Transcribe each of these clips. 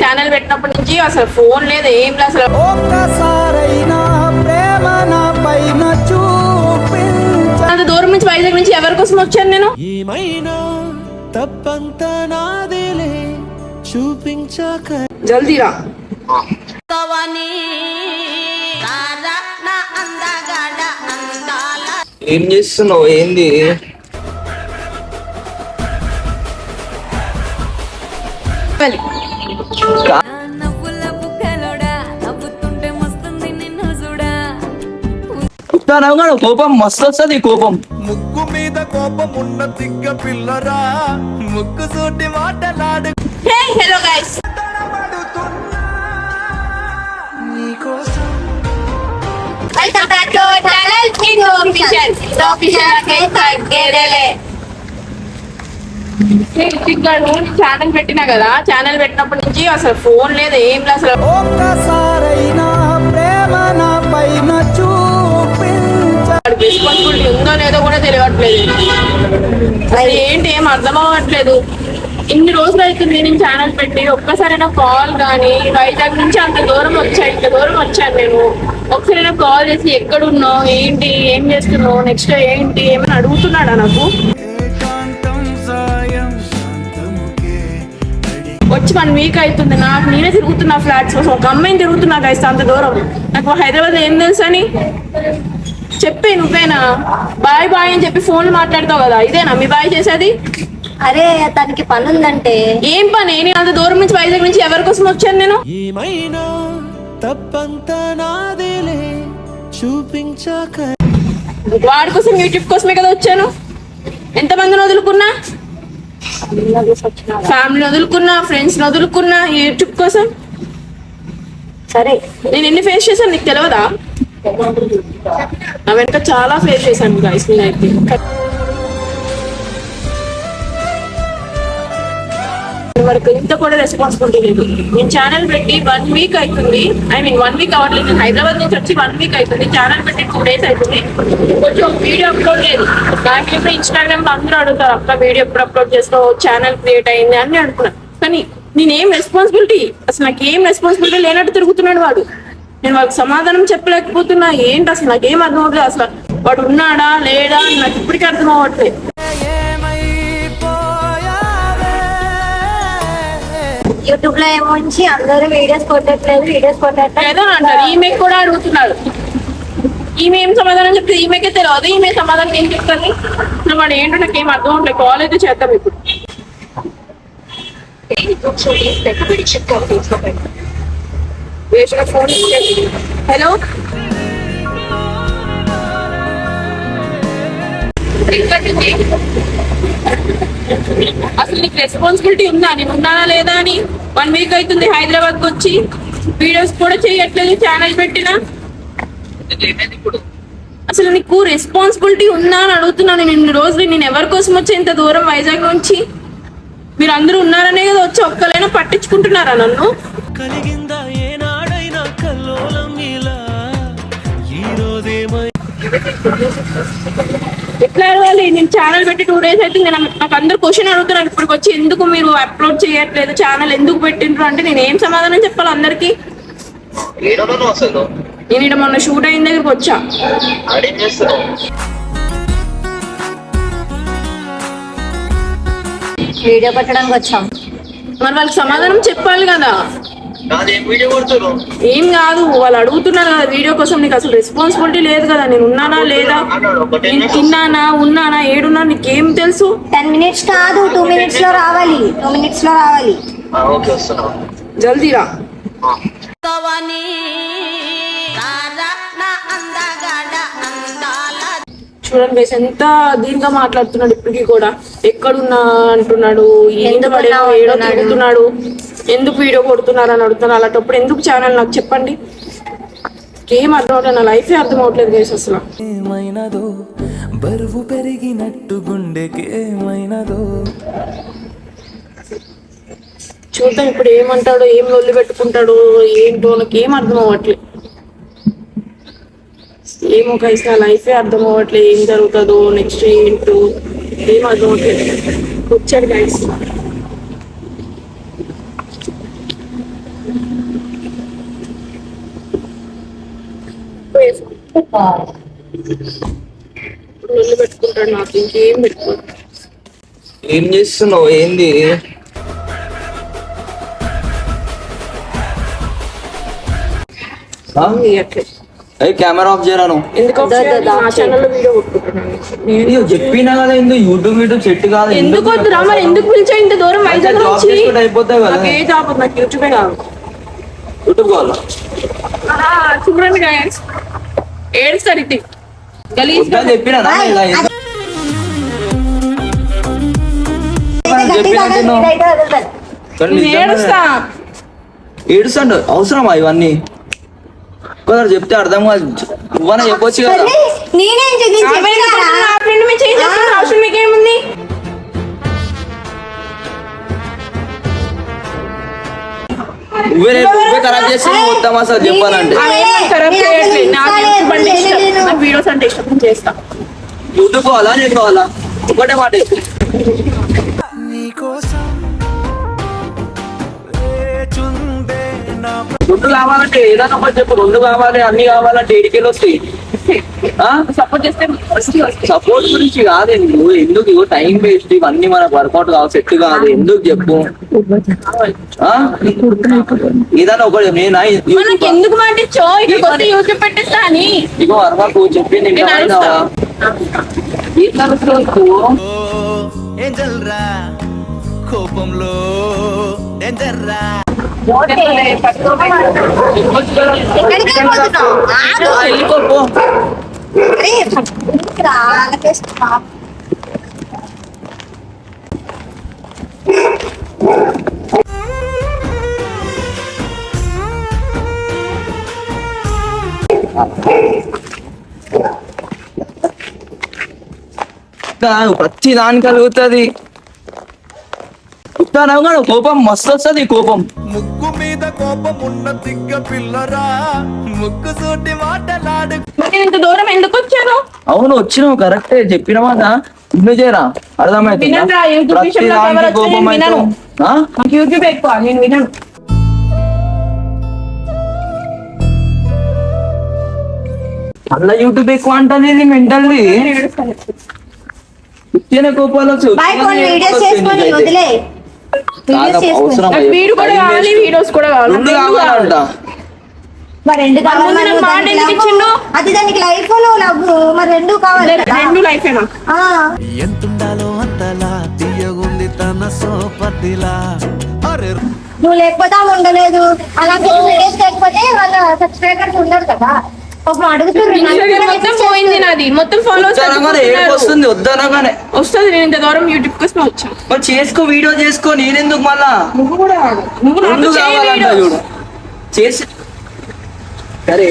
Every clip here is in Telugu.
ఛానల్ పెట్టినప్పటి నుంచి అసలు ఫోన్ లేదు ఏం లేదు అసలు. ఒక్కసారైనా ప్రేమ పైన అంత దూరం నుంచి వైజాగ్ నుంచి ఎవరి కోసం వచ్చాను నేను? ఏమైనా తప్పంత నాదేలే చూపించాక జల్దీ రా. ఏం చేస్తున్నావు? ఏంది? వెళ్ళి. నవ్వుతాను కోపం మస్తు వస్తుంది కోపం. ముక్కు మీద కోపం ఉన్న తిగ్గ పిల్లరా ముక్కు సూటి మాటలాడు. Hello guys welcome back to channel king official official కే తగ్గేదేలే ఛానల్ పెట్టినా కదా ఛానల్ పెట్టినప్పటి నుంచి అసలు ఫోన్ లేదు ఏం లేదు అసలు. ఒక్కసారైనా ప్రేమ పైన రెస్పాన్సిబిలిటీ ఉందో లేదో కూడా తెలియట్లేదు. అసలు ఏంటి ఏం అర్థం అవ్వట్లేదు. ఇన్ని రోజులు అవుతుంది నేను ఛానల్ పెట్టి ఒక్కసారైనా కాల్ కానీ వైజాగ్ నుంచి అంత దూరం వచ్చా ఇంత దూరం వచ్చాను నేను. ఒకసారైనా కాల్ చేసి ఎక్కడున్నావు? ఏంటి? ఏం చేస్తున్నావు? నెక్స్ట్ ఏంటి? ఏమైనా అడుగుతున్నాడా నాకు? వచ్చి వన్ వీక్ అవుతుంది నాకు నేనే తిరుగుతున్నా ఫ్లాట్స్ కోసం. ఒక అమ్మాయిని తిరుగుతున్నా గైస్ అంత దూరం. నాకు హైదరాబాద్ ఏం తెలుసు అని చెప్పే నువ్వేనా? బాయ్ బాయ్ అని చెప్పి ఫోన్ మాట్లాడతావు కదా ఇదేనా? మీ బాయ్ చేసేది? అరే తనకి పని ఉందంటే ఏం పని? నేను అంత దూరం నుంచి వైజాగ్ నుంచి ఎవరి కోసం వచ్చాను నేను? ఏమైనా తప్పంత నాదేలే చూపించాక. వాడి కోసం యూట్యూబ్ కోసమే కదా వచ్చాను. ఎంతమందిని వదులుకున్నా? ఫ్యామిలీని వదులుకున్నా ఫ్రెండ్స్ వదులుకున్నా యూట్యూబ్ కోసం? సరే. నేను ఎన్ని ఫేస్ చేశాను నీకు తెలియదా నా వెనక చాలా ఫేస్ చేశాను గైస్ నేనైతే. వరకు ఇంత కూడా రెస్పాన్సిబిలిటీ లేదు నేను ఛానల్ పెట్టి వన్ వీక్ అవుతుంది. ఐ మీన్ వన్ వీక్ అవ్వట్లేదు. నేను హైదరాబాద్ నుంచి వచ్చి వన్ వీక్ అవుతుంది. ఛానల్ పెట్టి టూ డేస్ అవుతుంది. కొంచెం వీడియో అప్లోడ్ లేదు నాకు ఇప్పుడు ఇన్స్టాగ్రామ్ అందరూ అడుగుతారు అక్క వీడియో ఎప్పుడు అప్లోడ్ చేస్తావు? ఛానల్ క్రియేట్ అయింది అని అనుకున్నాను కానీ నేనేం రెస్పాన్సిబిలిటీ అసలు నాకు ఏం రెస్పాన్సిబిలిటీ లేనట్టు తిరుగుతున్నాడు వాడు. నేను వాళ్ళకి సమాధానం చెప్పలేకపోతున్నా. ఏంటి అసలు నాకేం అర్థం అవ్వట్లేదు. అసలు వాడు ఉన్నాడా లేడా నాకు ఇప్పటికీ అర్థం అవ్వట్లేదు. యూట్యూబ్లో ఏమొచ్చి అందరూ వీడియోస్ కొట్టట్లేదు వీడియోస్ కొట్టట్లేదు. అంటారు. ఈమె కూడా అడుగుతున్నాడు. ఈమె ఏం సమాధానం చెప్తే ఈమెకే తెలియదు. ఈమె సమాధానం ఏం చెప్తుంది? వాడు ఏంటో నాకు ఏం అర్థం అవట్లేదు కాల్ అయితే చేద్దాం ఇప్పుడు. Phone hello? అసలు నీకు రెస్పాన్సిబిలిటీ ఉందా? నేను ఉన్నానా లేదా అని? వన్ వీక్ అవుతుంది హైదరాబాద్కు వచ్చి. వీడియోస్ కూడా చేయట్లేదు ఛానల్ పెట్టినా. అసలు నీకు రెస్పాన్సిబిలిటీ ఉందా అని అడుగుతున్నాను నేను ఇన్ని రోజులు నేను ఎవరి కోసం వచ్చి ఇంత దూరం వైజాగ్ నుంచి? మీరు అందరూ ఉన్నారనే కదా వచ్చి ఒక్కలైనా పట్టించుకుంటున్నారా నన్ను? కలిగిందా ఎట్లా అడగాలి నేను ఛానల్ పెట్టి టూ డేస్ అయితే నేను నాకు అందరు క్వశ్చన్ అడుగుతున్నారు. ఇప్పటికి వచ్చి ఎందుకు మీరు అప్లోడ్ చేయట్లేదు? ఛానల్ ఎందుకు పెట్టిండ్రు? అంటే నేను ఏం సమాధానం చెప్పాలి అందరికి? నేను ఇక్కడ మొన్న షూట్ అయిన దగ్గరికి వచ్చా. వీడియో పెట్టడానికి వచ్చాం. మరి వాళ్ళకి సమాధానం చెప్పాలి కదా. ఏం కాదు వాళ్ళు అడుగుతున్నారు కదా వీడియో కోసం నీకు అసలు రెస్పాన్సిబిలిటీ లేదు కదా నేను ఉన్నానా లేదా? నేను తిన్నానా ఉన్నానా ఏడున్నా నీకేం తెలుసు? టెన్ మినిట్స్ కాదు టూ మినిట్స్లో రావాలి టూ మినిట్స్లో రావాలి. ఓకే చూడండి guys, ఎంత దీనిగా మాట్లాడుతున్నాడు ఇప్పటికీ కూడా. ఎక్కడున్నా అంటున్నాడు ఏడో? తిరుగుతున్నాడు ఎందుకు వీడియో కొడుతున్నారు అని అడుగుతున్నారు అలాంటప్పుడు ఎందుకు ఛానల్ నాకు చెప్పండి? ఏం అర్థం అవట్లేదు నా లైఫే అర్థం అవట్లేదు గైస్ అసలు. ఏమైనదో బరువు పెరిగినట్టు గుండెకేమైనదో చూద్దాం ఇప్పుడు ఏమంటాడో ఏం లొల్లి పెట్టుకుంటాడో ఏంటో నాకు ఏం అర్థం అవ్వట్లేదు. ఏమో గైస్ నా లైఫే అర్థం అవ్వట్లేదు ఏం జరుగుతుందో నెక్స్ట్ ఏంటో ఏం అర్థం అవ్వట్లేదు వచ్చాడు గైస్ పెట్టుకుంటాడు నాకు ఇంకేం పెట్టుకోడు ఏం చేస్తున్నావు ఏంది? అట్లే ఏయ్ కెమెరా ఆఫ్ చేయరాను. నేను అయ్యో చెప్పినా కదా ఎందుకు యూట్యూబ్ యూట్యూబ్ సెట్ కాదు ఎందుకు వద్దురా మరి ఎందుకు పిలిచా ఇంత దూరం? వైజాగ్ నుంచి? అయిపోతాయి కదా. ఏ జాబ్ నాకు యూట్యూబే కాదు. యూట్యూబ్ కావాలా? ఆ, చూడండి గాయస్ ఏడుస్తారు ఇది గలీజ్ చెప్పినా ఏడుస్తా. ఏడుస్తాడు. అవసరమా ఇవన్నీ? కొందరు చెప్తే అర్థం కాదు. నువ్వనే చెప్పొచ్చు కదా. సరే, నేనేం చేసి అవసరం మీకేముంది? నువ్వే రేపు నువ్వే ఖరాబ్ చేస్తున్నావు మొత్తం అసలు చెప్పాలంటే వీడియోస్ అంటే ఇష్టం చేస్తా. యూట్యూబ్ కావాలా నేను కావాలా ఒకటే మాట కావాలంటే ఏదైనా ఒకటి చెప్పు. రెండు కావాలి అన్ని కావాలంటే ఏడికెళ్ళి వస్తాయి. సపోర్ట్ చేస్తే సపోర్ట్ గురించి కాదు నువ్వు. ఎందుకు ఇగో టైం వేస్ట్ ఇవన్నీ మనకు వర్కౌట్ కావు సెట్ కాదు. ఎందుకు చెప్పు? ఆ? ఏదైనా ఒకటి నేను? ఎందుకు మాట యూట్యూబ్ పెట్టేస్తా అని. ఇగో చెప్పింది? ఏం రా కోపంలో డేంజర్ రా వచ్చి కదా. ప్రతి కలుగుతుంది కదా కోపం మస్తు వస్తుంది కోపం ముక్కు మీద కోపం ఉన్న తిక్క పిల్లరా. ముక్కు సూటి మాటలాడు. ఇంత దూరం ఎందుకు వచ్చాను అవును వచ్చినావు కరెక్టే చెప్పిన మాట. ఇన్ని చేయరా వినను. మళ్ళా యూట్యూబ్ ఎక్కువ అంటుంది ఇది మెంటల్ది. ఇచ్చిన కోపాలు వీడియోస్ కూడా కావాలి. వీడియోస్ కావాలి. రెండు కావాలంట. మరి రెండు కావాలి మాట ఎందుకు? అది దానికి లైఫ్లో లవ్. మరి రెండు కావాలి కదా. రెండు లైఫేనా ఆ, ఎంతుండాలో అంతలా తీయగుంది తన సోపతిలా. అరే నువ్వు లేకపోతే ఉండలేదు. అలాగే వీడియోస్ లేకపోతే వాళ్ళ సబ్స్క్రైబర్స్ ఉండరు కదా. మొత్తం పోయింది నాది. మొత్తం ఫాలో వద్దనగానే ఏడుపు వస్తుంది? వద్దనగానే వస్తుంది. నేను ఇంత దూరం యూట్యూబ్ కోసం వచ్చాను మరి చేసుకో వీడియో చేసుకో. నేనెందుకు మళ్ళా? నువ్వు కూడా. నువ్వు రెండు కావాలంట. చూడు. చేసి సరే.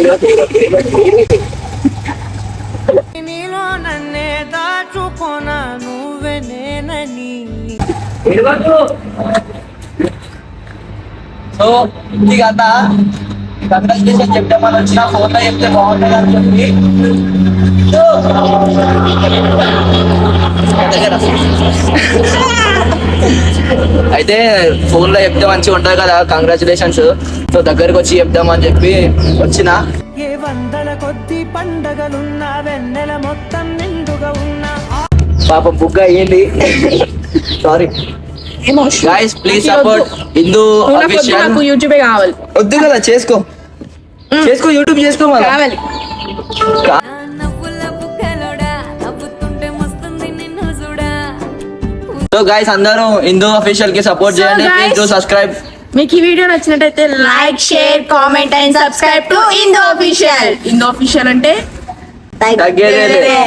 నీలో నన్నే దాచుకోనా నువ్వే నేనని. సో ఇది కంగ్రాచులేషన్ చెప్తామని వచ్చిన ఫోన్లో చెప్తే బాగుంటుంది అని చెప్పి. అయితే ఫోన్లో చెప్తే మంచిగా ఉంటది కదా కంగ్రాచులేషన్స్ సో దగ్గరకు వచ్చి చెప్దామని చెప్పి వచ్చిన ఏ వందల కొద్ది పండగలున్నా వెన్నెల మొత్తం నిండుగా ఉన్నా పాపం బుక్ అయ్యింది సారీ. గైస్ ప్లీజ్ సపోర్ట్ వద్దు. హిందూ అఫీషియల్ నాకు యూట్యూబే కావాలి వద్దు కదా చేసుకో. చేసుకో యూట్యూబ్ చేసుకో మళ్ళా. కావాలి సో గైస్ అందరూ హిందూ అఫీషియల్కి సపోర్ట్ చేయండి. ప్లీజ్ డూ సబ్స్క్రైబ్ మీకు ఈ వీడియో నచ్చినట్టయితే like share comment and subscribe to Indu official Indu official అంటే తగ్గేదే.